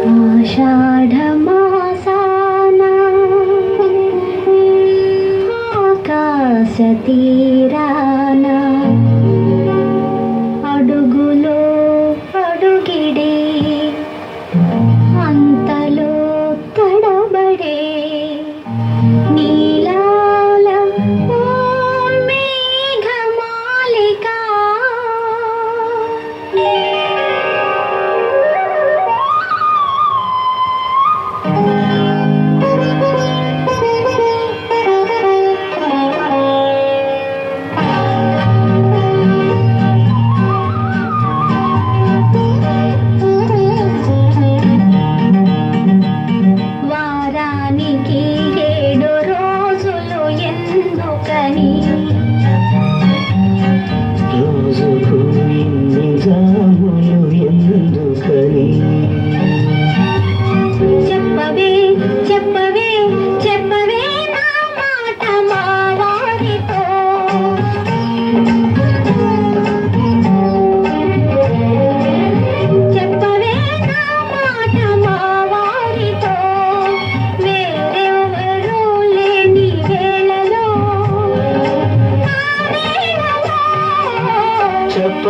आषाढमासाना आकाशतीरा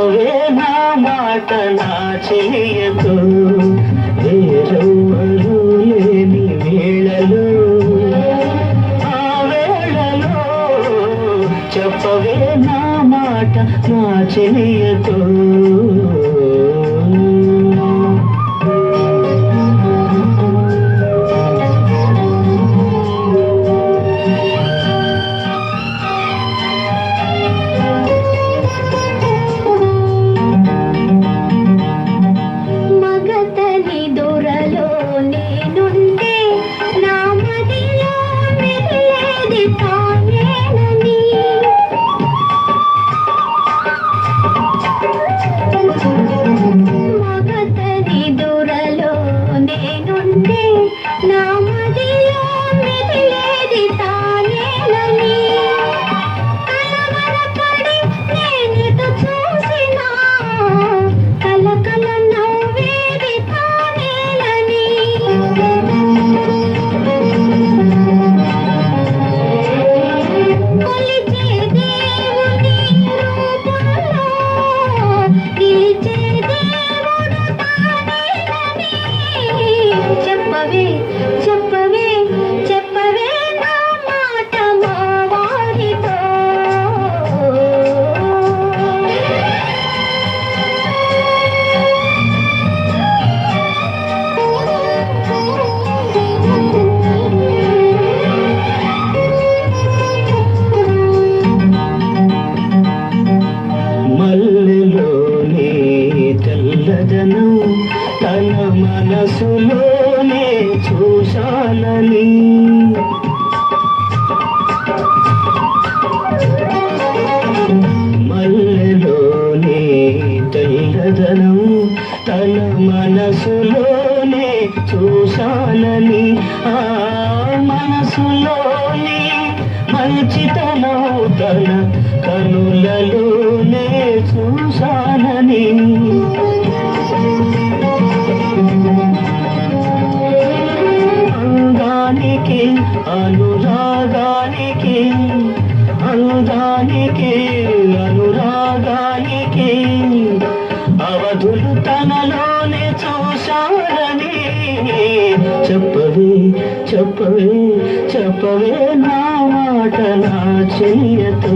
చెప్పవే నా మాట నా చెయ్యతో వేరెవ్వరూ లేని వేళలో. ఆ వేళలో చెప్పవే నా మాట నా చెయ్యతో చెప్పవే చెప్పవే చెప్పవే నా మాట మల్లెలోనే తెల్లదనం తన మనసులో చూశానని మల్లెలోనే తెల్లదనం తన మనసులోనే చూశానని ఆ మనసులోనే మంచితనం తన కనులలోనే చూశానని. చెప్పవే చెప్పవే చెప్పవే నా మాటలా చెయ్యతో.